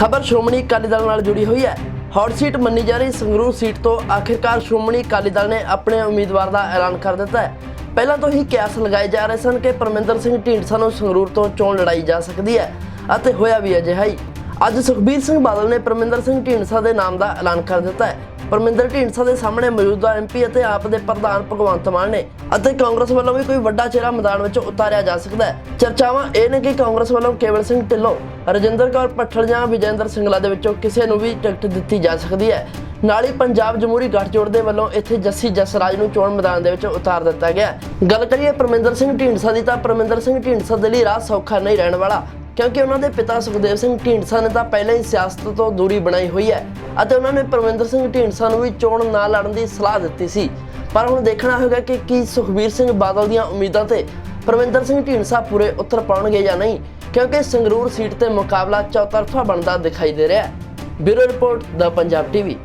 ਖਬਰ ਸ਼੍ਰੋਮਣੀ ਅਕਾਲੀ ਦਲ ਨਾਲ ਜੁੜੀ ਹੋਈ ਹੈ। ਹੌਟ ਸੀਟ ਮੰਨੀ ਜਾ ਰਹੀ ਸੰਗਰੂਰ ਸੀਟ ਤੋਂ ਆਖਿਰਕਾਰ ਸ਼੍ਰੋਮਣੀ ਅਕਾਲੀ ਦਲ ਨੇ ਆਪਣੇ ਉਮੀਦਵਾਰ ਦਾ ਐਲਾਨ ਕਰ ਦਿੱਤਾ ਹੈ। ਪਹਿਲਾਂ ਤੋਂ ਹੀ ਕਿਆਸ ਲਗਾਏ ਜਾ ਰਹੇ ਸਨ ਕਿ ਪਰਮਿੰਦਰ ਸਿੰਘ ਢੀਂਡਸਾ ਨੂੰ ਸੰਗਰੂਰ ਤੋਂ ਚੋਣ ਲੜਾਈ ਜਾ ਸਕਦੀ ਹੈ ਅਤੇ ਹੋਇਆ ਵੀ ਅਜਿਹਾ ਹੀ। ਅੱਜ ਸੁਖਬੀਰ ਸਿੰਘ ਬਾਦਲ ਨੇ ਪਰਮਿੰਦਰ ਸਿੰਘ ਢੀਂਡਸਾ ਦੇ ਨਾਮ ਦਾ ਐਲਾਨ ਕਰ ਦਿੱਤਾ ਹੈ। ਪਰਮਿੰਦਰ ਢੀਂਡਸਾ ਦੇ ਸਾਹਮਣੇ ਮੌਜੂਦਾ ਐਮਪੀ ਅਤੇ ਆਪ ਦੇ ਪ੍ਰਧਾਨ ਭਗਵੰਤ ਮਾਨ ਨੇ ਅਤੇ ਕਾਂਗਰਸ ਵੱਲੋਂ ਵੀ ਕੋਈ ਵੱਡਾ ਚਿਹਰਾ ਮੈਦਾਨ ਵਿੱਚ ਉਤਾਰਿਆ ਜਾ ਸਕਦਾ ਹੈ। ਚਰਚਾਵਾਂ ਇਹ ਨੇ ਕਿ ਕਾਂਗਰਸ ਵੱਲੋਂ ਕੇਵਲ ਸਿੰਘ ਢਿੱਲੋਂ, ਰਜਿੰਦਰ ਕੌਰ ਪੱਠਲ ਜਾਂ ਵਿਜੇਂਦਰ ਸਿੰਗਲਾ ਦੇ ਵਿੱਚੋਂ ਕਿਸੇ ਨੂੰ ਵੀ ਟਿਕਟ ਦਿੱਤੀ ਜਾ ਸਕਦੀ ਹੈ। ਨਾਲ ਹੀ ਪੰਜਾਬ ਜਮਹੂਰੀ ਗੱਠਜੋੜ ਦੇ ਵੱਲੋਂ ਇੱਥੇ ਜੱਸੀ ਜਸਰਾਜ ਨੂੰ ਚੋਣ ਮੈਦਾਨ ਦੇ ਵਿੱਚ ਉਤਾਰ ਦਿੱਤਾ ਗਿਆ ਗੱਲ ਕਰੀਏ ਪਰਮਿੰਦਰ ਸਿੰਘ ਢੀਂਡਸਾ ਦੀ ਤਾਂ ਪਰਮਿੰਦਰ ਸਿੰਘ ਢੀਂਡਸਾ ਦੇ ਲਈ ਰਾਹ ਸੌਖਾ ਨਹੀਂ ਰਹਿਣ ਵਾਲਾ। ਕਿਉਂਕਿ ਉਹਨਾਂ ਦੇ ਪਿਤਾ ਸੁਖਦੇਵ ਸਿੰਘ ਢੀਂਡਸਾ ਨੇ ਤਾਂ ਪਹਿਲਾਂ ਹੀ ਸਿਆਸਤ ਤੋਂ ਦੂਰੀ ਬਣਾਈ ਹੋਈ ਹੈ ਅਤੇ ਉਹਨਾਂ ਨੇ ਪਰਮਿੰਦਰ ਸਿੰਘ ਢੀਂਡਸਾ ਨੂੰ ਵੀ ਚੋਣ ਨਾ ਲੜਨ ਦੀ ਸਲਾਹ ਦਿੱਤੀ ਸੀ। ਪਰ ਹੁਣ ਦੇਖਣਾ ਹੋਵੇਗਾ ਕਿ ਕੀ ਸੁਖਬੀਰ ਸਿੰਘ ਬਾਦਲ ਦੀਆਂ ਉਮੀਦਾਂ ਤੇ ਪਰਮਿੰਦਰ ਸਿੰਘ ਢੀਂਡਸਾ ਪੂਰੇ ਉਤਰ ਪਾਉਣਗੇ ਜਾਂ ਨਹੀਂ, ਕਿਉਂਕਿ ਸੰਗਰੂਰ ਸੀਟ ਤੇ ਮੁਕਾਬਲਾ ਚੌਤਰਫਾ ਬਣਦਾ ਦਿਖਾਈ ਦੇ ਰਿਹਾ ਹੈ। ਬਿਊਰੋ ਰਿਪੋਰਟ, ਦਾ ਪੰਜਾਬ ਟੀਵੀ।